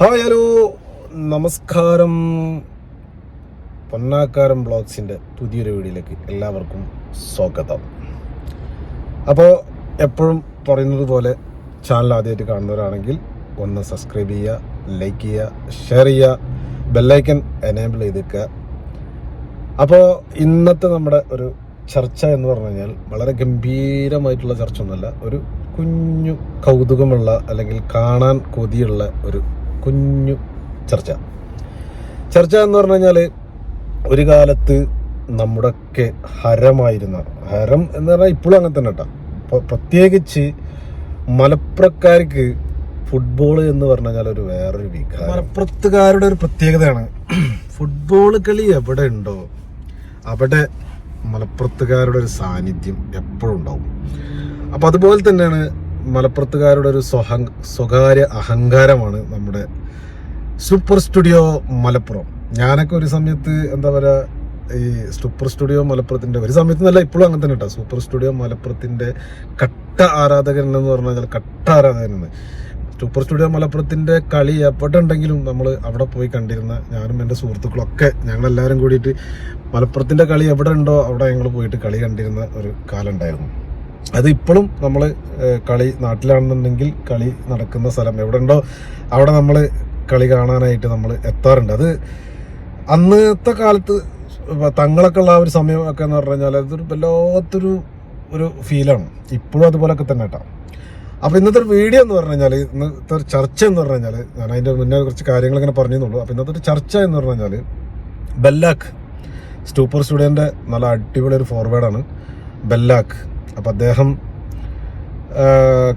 Hi hello. നമസ്കാരം. പൊന്നാക്കാരം ബ്ലോഗ്സിന്റെ പുതിയൊരു വീഡിയോയിലേക്ക് എല്ലാവർക്കും സ്വാഗതം. അപ്പോൾ എപ്പോഴും പറയുന്നത് പോലെ ചാനൽ ആദ്യമായിട്ട് കാണുന്നവരാണെങ്കിൽ ഒന്ന് സബ്സ്ക്രൈബ് ചെയ്യുക ലൈക്ക് ചെയ്യുക ഷെയർ ചെയ്യുക ബെല്ലൈക്കൻ എനേബിൾ ചെയ്തേക്കുക. അപ്പോൾ ഇന്നത്തെ നമ്മുടെ ഒരു ചർച്ച എന്ന് പറഞ്ഞു കഴിഞ്ഞാൽ വളരെ ഗംഭീരമായിട്ടുള്ള ചർച്ച ഒന്നുമല്ല ഒരു കുഞ്ഞു കൗതുകമുള്ള അല്ലെങ്കിൽ കാണാൻ കൊതിയുള്ള ഒരു കുഞ്ഞു ചർച്ച. ചർച്ച എന്ന് പറഞ്ഞു കഴിഞ്ഞാൽ ഒരു കാലത്ത് നമ്മുടെയൊക്കെ ഹരമായിരുന്ന ഹരം എന്ന് പറഞ്ഞാൽ ഇപ്പോഴും അങ്ങനെ തന്നെ കേട്ടോ. പ്രത്യേകിച്ച് മലപ്പുറക്കാർക്ക് ഫുട്ബോൾ എന്ന് പറഞ്ഞു കഴിഞ്ഞാൽ ഒരു വേറൊരു വികാരം. മലപ്പുറത്തുകാരുടെ ഒരു പ്രത്യേകതയാണ്. ഫുട്ബോൾ കളി എവിടെ ഉണ്ടോ അവിടെ മലപ്പുറത്തുകാരുടെ ഒരു സാന്നിധ്യം എപ്പോഴും ഉണ്ടാവും. അപ്പം അതുപോലെ തന്നെയാണ് മലപ്പുറത്തുകാരുടെ ഒരു സ്വഹ സ്വകാര്യ അഹങ്കാരമാണ് നമ്മുടെ സൂപ്പർ സ്റ്റുഡിയോ മലപ്പുറം. ഞാനൊക്കെ ഒരു സമയത്ത് എന്താ പറയുക ഈ സൂപ്പർ സ്റ്റുഡിയോ മലപ്പുറത്തിന്റെ ഒരു സമയത്ത് നല്ല ഇപ്പോഴും അങ്ങനെ തന്നെ കേട്ടോ സൂപ്പർ സ്റ്റുഡിയോ മലപ്പുറത്തിന്റെ കട്ട ആരാധകൻ എന്ന് പറഞ്ഞു കഴിഞ്ഞാൽ കട്ട ആരാധകനാണ്. സൂപ്പർ സ്റ്റുഡിയോ മലപ്പുറത്തിന്റെ കളി എവിടെ ഉണ്ടെങ്കിലും നമ്മൾ അവിടെ പോയി കണ്ടിരുന്ന ഞാനും എന്റെ സുഹൃത്തുക്കളൊക്കെ ഞങ്ങളെല്ലാവരും കൂടിയിട്ട് മലപ്പുറത്തിന്റെ കളി എവിടെ ഉണ്ടോ അവിടെ ഞങ്ങൾ പോയിട്ട് കളി കണ്ടിരുന്ന ഒരു കാലം ഉണ്ടായിരുന്നു. അത് ഇപ്പോഴും നമ്മൾ കളി നാട്ടിലാണെന്നുണ്ടെങ്കിൽ കളി നടക്കുന്ന സ്ഥലം എവിടെ ഉണ്ടോ അവിടെ നമ്മൾ കളി കാണാനായിട്ട് നമ്മൾ എത്താറുണ്ട്. അത് അന്നത്തെ കാലത്ത് തങ്ങളൊക്കെ ഉള്ള ആ ഒരു സമയമൊക്കെ എന്ന് പറഞ്ഞു കഴിഞ്ഞാൽ അതൊരു വല്ലാത്തൊരു ഒരു ഫീലാണ് ഇപ്പോഴും അതുപോലൊക്കെ തന്നെ കേട്ടോ. അപ്പോൾ ഇന്നത്തെ ഒരു വീഡിയോ എന്ന് പറഞ്ഞു കഴിഞ്ഞാൽ ഇന്നത്തെ ഒരു ചർച്ച എന്ന് പറഞ്ഞു കഴിഞ്ഞാൽ ഞാൻ അതിന്റെ മുന്നേ കുറച്ച് കാര്യങ്ങൾ ഇങ്ങനെ പറഞ്ഞെന്നുള്ളൂ അപ്പോൾ ഇന്നത്തെ ഒരു ചർച്ച എന്ന് പറഞ്ഞു കഴിഞ്ഞാൽ ബെല്ലാക്ക് സൂപ്പർ സ്റ്റുഡിയോന്റെ നല്ല അടിപൊളി ഒരു ഫോർവേഡാണ് ബെല്ലാക്ക്. അപ്പൊ അദ്ദേഹം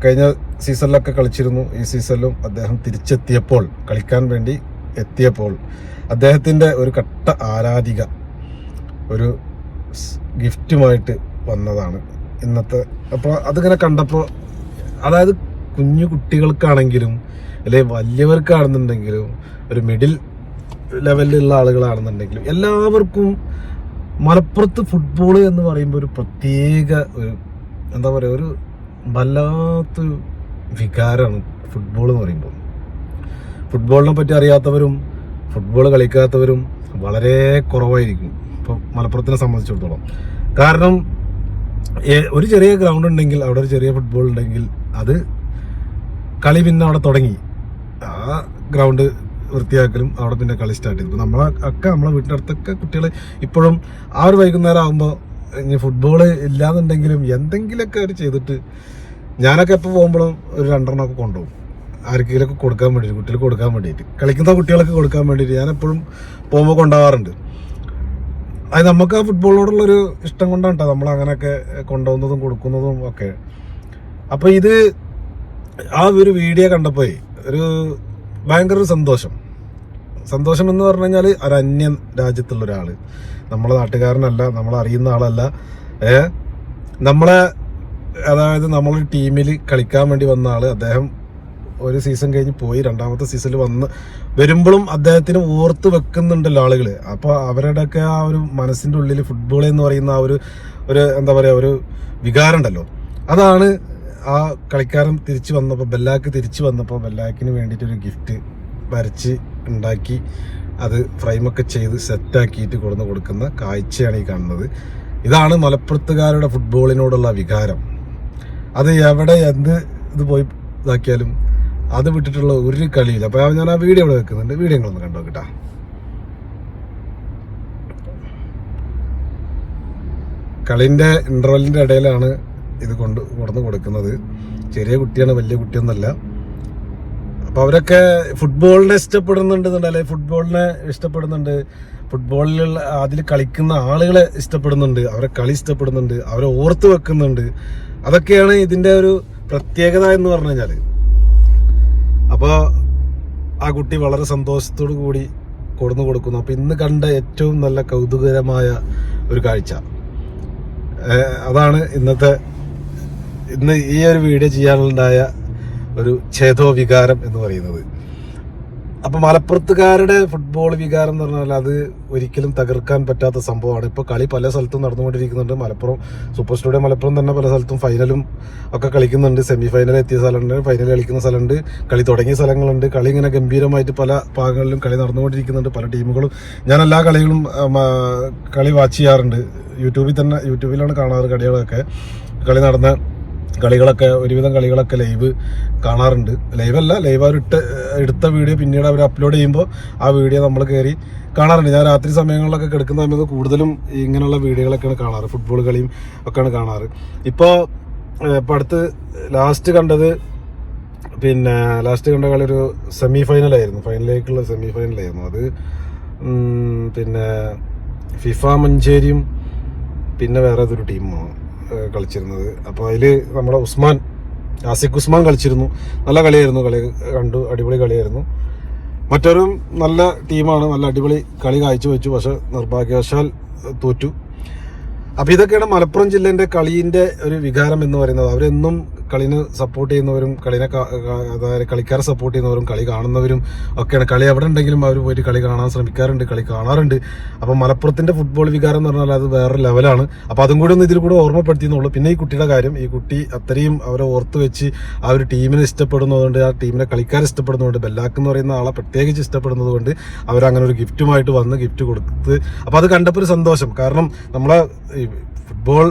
കഴിഞ്ഞ സീസണിലൊക്കെ കളിച്ചിരുന്നു. ഈ സീസണിലും അദ്ദേഹം തിരിച്ചെത്തിയപ്പോൾ കളിക്കാൻ വേണ്ടി എത്തിയപ്പോൾ അദ്ദേഹത്തിന്റെ ഒരു കട്ട ആരാധിക ഒരു ഗിഫ്റ്റുമായിട്ട് വന്നതാണ്. ഇന്നത്തെ അപ്പോൾ അതിങ്ങനെ കണ്ടപ്പോൾ അതായത് കുഞ്ഞു കുട്ടികൾക്കാണെങ്കിലും അല്ലെങ്കിൽ വലിയവർക്കാണെന്നുണ്ടെങ്കിലും ഒരു മിഡിൽ ലെവലിലുള്ള ആളുകളാണെന്നുണ്ടെങ്കിലും എല്ലാവർക്കും മലപ്പുറത്ത് ഫുട്ബോൾ എന്ന് പറയുമ്പോൾ ഒരു പ്രത്യേക ഒരു എന്താ പറയുക ഒരു വല്ലാത്തൊരു വികാരമാണ് ഫുട്ബോൾ എന്ന് പറയുമ്പോൾ. ഫുട്ബോളിനെ പറ്റി അറിയാത്തവരും ഫുട്ബോൾ കളിക്കാത്തവരും വളരെ കുറവായിരിക്കും. ഇപ്പം മലപ്പുറത്തിനെ സംബന്ധിച്ചിടത്തോളം. കാരണം ഒരു ചെറിയ ഗ്രൗണ്ട് ഉണ്ടെങ്കിൽ അവിടെ ഒരു ചെറിയ ഫുട്ബോൾ ഉണ്ടെങ്കിൽ അത് കളി പിന്നെ അവിടെ തുടങ്ങി. ആ ഗ്രൗണ്ട് വൃത്തിയാക്കലും അവിടെ പിന്നെ കളി സ്റ്റാർട്ട് ചെയ്തു. നമ്മളെ അക്ക നമ്മളെ വീട്ടിന്റെ അടുത്തൊക്കെ കുട്ടികൾ ഇപ്പോഴും ആ ഒരു വൈകുന്നേരം ആകുമ്പോൾ ഇനി ഫുട്ബോൾ ഇല്ലാന്നുണ്ടെങ്കിലും എന്തെങ്കിലുമൊക്കെ അവർ ചെയ്തിട്ട് ഞാനൊക്കെ എപ്പോൾ പോകുമ്പോഴും ഒരു രണ്ടെണ്ണമൊക്കെ കൊണ്ടുപോകും. ആർക്കെങ്കിലുമൊക്കെ കൊടുക്കാൻ വേണ്ടിയിട്ട് കുട്ടികൾ കൊടുക്കാൻ വേണ്ടിയിട്ട്. കളിക്കുന്ന കുട്ടികൾക്ക് കൊടുക്കാൻ വേണ്ടിയിട്ട് ഞാൻ എപ്പോഴും പോകുമ്പോൾ കൊണ്ടുപോകാറുണ്ട്. അത് നമുക്ക് ആ ഫുട്ബോളിനോടുള്ളൊരു ഇഷ്ടം കൊണ്ടാണ് കേട്ടോ നമ്മൾ അങ്ങനെയൊക്കെ കൊണ്ടുപോകുന്നതും കൊടുക്കുന്നതും ഒക്കെ. അപ്പോൾ ഇത് ആ ഒരു വീഡിയോ കണ്ടപ്പോൾ ഒരു ഭയങ്കര ഒരു സന്തോഷം. സന്തോഷം എന്ന് പറഞ്ഞു കഴിഞ്ഞാൽ ഒരു അന്യ രാജ്യത്തുള്ള ഒരാൾ നമ്മളെ നാട്ടുകാരനല്ല നമ്മളെ അറിയുന്ന ആളല്ല. ഏ? നമ്മളെ അതായത് നമ്മളൊരു ടീമിൽ കളിക്കാൻ വേണ്ടി വന്ന ആൾ അദ്ദേഹം ഒരു സീസൺ കഴിഞ്ഞ് പോയി രണ്ടാമത്തെ സീസണിൽ വന്ന് വരുമ്പോഴും അദ്ദേഹത്തിന് ഓർത്ത് വെക്കുന്നുണ്ടല്ലോ ആളുകൾ അപ്പോൾ അവരുടെയൊക്കെ ആ ഒരു മനസ്സിന്റെ ഉള്ളിൽ ഫുട്ബോൾ എന്ന് പറയുന്ന ആ ഒരു ഒരു എന്താ പറയുക ഒരു വികാരം ഉണ്ടല്ലോ അതാണ് ആ കളിക്കാരൻ തിരിച്ചു വന്നപ്പോൾ ബെല്ലാക്ക് തിരിച്ചു വന്നപ്പോൾ ബെല്ലാക്കിന് വേണ്ടിയിട്ടൊരു ഗിഫ്റ്റ് വരച്ച് ഉണ്ടാക്കി അത് ഫ്രെയിമൊക്കെ ചെയ്ത് സെറ്റാക്കിയിട്ട് കൊടുന്ന് കൊടുക്കുന്ന കാഴ്ചയാണ് ഈ കാണുന്നത്. ഇതാണ് മലപ്പുറത്തുകാരുടെ ഫുട്ബോളിനോടുള്ള വികാരം. അത് എവിടെ എന്ത് ഇത് പോയി ഇതാക്കിയാലും അത് വിട്ടിട്ടുള്ള ഒരു കളിയില്ല. അപ്പോൾ ഞാൻ ആ വീഡിയോ ഇവിടെ വെക്കുന്നുണ്ട്. വീഡിയോ നിങ്ങളൊന്ന് കണ്ടോ കേട്ടാ കളിന്റെ ഇന്റർവെല്ലിന്റെ ഇടയിലാണ് ഇത് കൊണ്ട് കൊടുന്ന് കൊടുക്കുന്നത്. ചെറിയ കുട്ടിയാണ് വലിയ കുട്ടിയൊന്നല്ല അപ്പൊ അവരൊക്കെ ഫുട്ബോളിനെ ഇഷ്ടപ്പെടുന്നുണ്ട് അല്ലെങ്കിൽ ഫുട്ബോളിനെ ഇഷ്ടപ്പെടുന്നുണ്ട്. ഫുട്ബോളിലുള്ള അതിൽ കളിക്കുന്ന ആളുകളെ ഇഷ്ടപ്പെടുന്നുണ്ട്. അവരെ കളി ഇഷ്ടപ്പെടുന്നുണ്ട്. അവരെ ഓർത്ത് വെക്കുന്നുണ്ട്. അതൊക്കെയാണ് ഇതിന്റെ ഒരു പ്രത്യേകത എന്ന് പറഞ്ഞു കഴിഞ്ഞാൽ. അപ്പൊ ആ കുട്ടി വളരെ സന്തോഷത്തോടു കൂടി കൊടുന്നു കൊടുക്കുന്നു. അപ്പൊ ഇന്ന് കണ്ട ഏറ്റവും നല്ല കൗതുകരമായ ഒരു കാഴ്ച. അതാണ് ഇന്നത്തെ ഇന്ന് ഈ ഒരു വീഡിയോ ചെയ്യാനുണ്ടായ ഒരു ഛേദോ വികാരം എന്ന് പറയുന്നത്. അപ്പൊ മലപ്പുറത്തുകാരുടെ ഫുട്ബോൾ വികാരം എന്ന് പറഞ്ഞാൽ അത് ഒരിക്കലും തകർക്കാൻ പറ്റാത്ത സംഭവമാണ്. ഇപ്പൊ കളി പല സ്ഥലത്തും നടന്നുകൊണ്ടിരിക്കുന്നുണ്ട്. മലപ്പുറം സൂപ്പർ സ്റ്റുഡിയോ മലപ്പുറം തന്നെ പല സ്ഥലത്തും ഫൈനലും ഒക്കെ കളിക്കുന്നുണ്ട്. സെമി ഫൈനൽ എത്തിയ സ്ഥലമുണ്ട് ഫൈനൽ കളിക്കുന്ന സ്ഥലമുണ്ട് കളി തുടങ്ങിയ സ്ഥലങ്ങളുണ്ട്. കളി ഇങ്ങനെ ഗംഭീരമായിട്ട് പല ഭാഗങ്ങളിലും കളി നടന്നുകൊണ്ടിരിക്കുന്നുണ്ട്. പല ടീമുകളും ഞാൻ എല്ലാ കളികളും കളി വാച്ച് ചെയ്യാറുണ്ട്. യൂട്യൂബിൽ തന്നെ യൂട്യൂബിലാണ് കാണാറ് കളികളൊക്കെ കളി നടന്ന കളികളൊക്കെ ഒരുവിധം കളികളൊക്കെ ലൈവ് കാണാറുണ്ട്. ലൈവല്ല ലൈവ് അവർ ഇട്ട് എടുത്ത വീഡിയോ പിന്നീട് അവർ അപ്ലോഡ് ചെയ്യുമ്പോൾ ആ വീഡിയോ നമ്മൾ കയറി കാണാറുണ്ട്. ഞാൻ രാത്രി സമയങ്ങളിലൊക്കെ കിടക്കുന്ന സമയത്ത് കൂടുതലും ഇങ്ങനെയുള്ള വീഡിയോകളൊക്കെയാണ് കാണാറ്. ഫുട്ബോൾ കളിയും ഒക്കെയാണ് കാണാറ്. ഇപ്പോൾ ഇപ്പോൾ അടുത്ത് ലാസ്റ്റ് കണ്ടത് പിന്നെ ലാസ്റ്റ് കണ്ട കളി ഒരു സെമി ഫൈനലായിരുന്നു ഫൈനലിലേക്കുള്ള സെമി ഫൈനലായിരുന്നു അത് പിന്നെ ഫിഫ മഞ്ചേരിയും പിന്നെ വേറെ ഏതൊരു ടീമാണ് കളിച്ചിരുന്നത്. അപ്പോൾ അതിൽ നമ്മുടെ ഉസ്മാൻ ആസിഖ് ഉസ്മാൻ കളിച്ചിരുന്നു. നല്ല കളിയായിരുന്നു കളി. കണ്ടു അടിപൊളി കളിയായിരുന്നു. മറ്റൊരു നല്ല ടീമാണ് നല്ല അടിപൊളി കളി കാഴ്ചവെച്ചു പക്ഷെ നിർഭാഗ്യവശാൽ തോറ്റു. അപ്പോൾ ഇതൊക്കെയാണ് മലപ്പുറം ജില്ലേന്റെ കളീന്റെ ഒരു വികാരം എന്ന് പറയുന്നത്. അവരെന്നും കളിനെ സപ്പോർട്ട് ചെയ്യുന്നവരും കളിനെ അതായത് കളിക്കാരെ സപ്പോർട്ട് ചെയ്യുന്നവരും കളി കാണുന്നവരും ഒക്കെയാണ്. കളി എവിടെ ഉണ്ടെങ്കിലും അവർ പോയിട്ട് കളി കാണാൻ ശ്രമിക്കാറുണ്ട് കളി കാണാറുണ്ട്. അപ്പോൾ മലപ്പുറത്തിന്റെ ഫുട്ബോൾ വികാരം എന്ന് പറഞ്ഞാൽ അത് വേറെ ലെവലാണ് അപ്പോൾ അതും കൂടി ഒന്ന് ഇതിൽ കൂടെ ഓർമ്മപ്പെടുത്തിയെന്നുള്ളൂ പിന്നെ ഈ കുട്ടിയുടെ കാര്യം ഈ കുട്ടി അത്രയും അവരെ ഓർത്ത് വെച്ച് ആ ഒരു ടീമിനെ ഇഷ്ടപ്പെടുന്നതുകൊണ്ട് ആ ടീമിനെ കളിക്കാരെ ഇഷ്ടപ്പെടുന്നതുകൊണ്ട് ബെല്ലാക്ക് എന്ന് പറയുന്ന ആളെ പ്രത്യേകിച്ച് ഇഷ്ടപ്പെടുന്നതുകൊണ്ട് അവരങ്ങനെ ഒരു ഗിഫ്റ്റുമായിട്ട് വന്ന് ഗിഫ്റ്റ് കൊടുത്ത്. അപ്പോൾ അത് കണ്ടപ്പോൾ ഒരു സന്തോഷം. കാരണം നമ്മളെ ഫുട്ബോൾ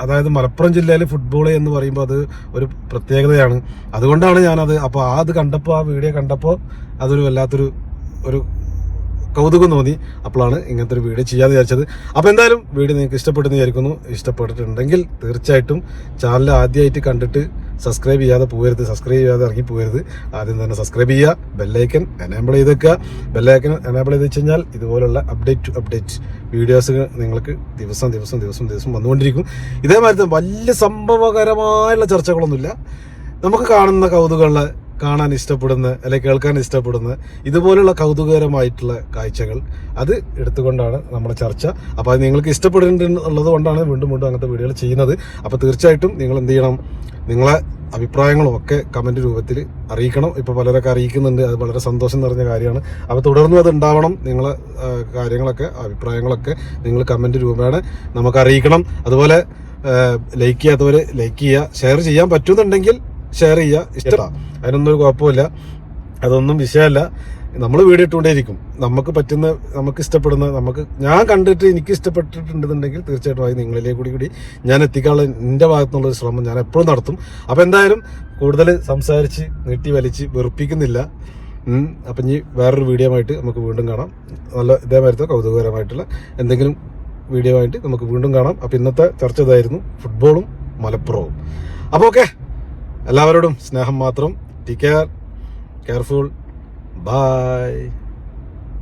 അതായത് മലപ്പുറം ജില്ലയിൽ ഫുട്ബോൾ എന്ന് പറയുമ്പോൾ അത് ഒരു പ്രത്യേകതയാണ്. അതുകൊണ്ടാണ് ഞാനത് അപ്പോൾ ആ അത് കണ്ടപ്പോൾ ആ വീഡിയോ കണ്ടപ്പോൾ അതൊരു വല്ലാത്തൊരു ഒരു കൗതുകം തോന്നി. അപ്പോഴാണ് ഇങ്ങനത്തെ ഒരു വീഡിയോ ചെയ്യാമെന്ന് വിചാരിച്ചത്. അപ്പോൾ എന്തായാലും വീഡിയോ നിങ്ങൾക്ക് ഇഷ്ടപ്പെട്ടെന്ന് വിചാരിക്കുന്നു. ഇഷ്ടപ്പെട്ടിട്ടുണ്ടെങ്കിൽ തീർച്ചയായിട്ടും ചാനൽ ആദ്യമായിട്ട് കണ്ടിട്ട് സബ്സ്ക്രൈബ് ചെയ്യാതെ പോകരുത്. സബ്സ്ക്രൈബ് ചെയ്യാതെ ഇറങ്ങി പോകരുത്. ആദ്യം തന്നെ സബ്സ്ക്രൈബ് ചെയ്യുക ബെല്ലൈക്കൻ എനേബിൾ ചെയ്ത് വെക്കുക. ബെല്ലൈക്കൻ എനേബിൾ ചെയ്ത് വെച്ച് കഴിഞ്ഞാൽ ഇതുപോലുള്ള അപ്ഡേറ്റ് ടു അപ്ഡേറ്റ് വീഡിയോസ് നിങ്ങൾക്ക് ദിവസം ദിവസം ദിവസം ദിവസം വന്നുകൊണ്ടിരിക്കും. ഇതേമാതിരി വലിയ സംഭവകരമായുള്ള ചർച്ചകളൊന്നുമില്ല. നമുക്ക് കാണുന്ന കൗതുകമുള്ള കാണാൻ ഇഷ്ടപ്പെടുന്ന അല്ലെങ്കിൽ കേൾക്കാൻ ഇഷ്ടപ്പെടുന്ന ഇതുപോലുള്ള കൗതുകകരമായിട്ടുള്ള കാഴ്ചകൾ അത് എടുത്തുകൊണ്ടാണ് നമ്മുടെ ചർച്ച. അപ്പോൾ അത് നിങ്ങൾക്ക് ഇഷ്ടപ്പെടുന്നുള്ളത് കൊണ്ടാണ് വീണ്ടും വീണ്ടും അങ്ങനത്തെ വീഡിയോകൾ ചെയ്യുന്നത്. അപ്പോൾ തീർച്ചയായിട്ടും നിങ്ങൾ എന്ത് ചെയ്യണം? നിങ്ങളെ അഭിപ്രായങ്ങളും ഒക്കെ കമന്റ് രൂപത്തിൽ അറിയിക്കണം. ഇപ്പോൾ പലരൊക്കെ അറിയിക്കുന്നുണ്ട്. അത് വളരെ സന്തോഷം നിറഞ്ഞ കാര്യമാണ്. അപ്പോൾ തുടർന്നും അത് ഉണ്ടാവണം. നിങ്ങളെ കാര്യങ്ങളൊക്കെ അഭിപ്രായങ്ങളൊക്കെ നിങ്ങൾ കമന്റ് രൂപേണ നമുക്ക് അറിയിക്കണം. അതുപോലെ ലൈക്ക് ചെയ്യാത്തവർ ലൈക്ക് ചെയ്യുക ഷെയർ ചെയ്യാൻ പറ്റുന്നുണ്ടെങ്കിൽ ഷെയർ ചെയ്യുക. ഇഷ്ടമാണ് അതിനൊന്നും ഒരു കുഴപ്പമില്ല. അതൊന്നും വിഷയമല്ല. നമ്മൾ വീഡിയോ ഇട്ടുകൊണ്ടേയിരിക്കും. നമുക്ക് പറ്റുന്ന നമുക്ക് ഇഷ്ടപ്പെടുന്ന നമുക്ക് ഞാൻ കണ്ടിട്ട് എനിക്ക് ഇഷ്ടപ്പെട്ടിട്ടുണ്ടെന്നുണ്ടെങ്കിൽ തീർച്ചയായിട്ടും അത് നിങ്ങളിലേക്ക് കൂടി കൂടി ഞാൻ എത്തിക്കാനുള്ള എന്റെ ഭാഗത്തുനിന്നുള്ള ഒരു ശ്രമം ഞാൻ എപ്പോഴും നടത്തും. അപ്പോൾ എന്തായാലും കൂടുതൽ സംസാരിച്ച് നീട്ടി വലിച്ച് വെറുപ്പിക്കുന്നില്ല. അപ്പം ഇനി വേറൊരു വീഡിയോ ആയിട്ട് നമുക്ക് വീണ്ടും കാണാം. നല്ല ഇതേമാതിരത്തെ കൗതുകകരമായിട്ടുള്ള എന്തെങ്കിലും വീഡിയോ ആയിട്ട് നമുക്ക് വീണ്ടും കാണാം. അപ്പം ഇന്നത്തെ ചർച്ച ഇതായിരുന്നു. ഫുട്ബോളും മലപ്പുറവും. അപ്പോൾ ഓക്കെ. എല്ലാവരോടും സ്നേഹം മാത്രം. Take care careful by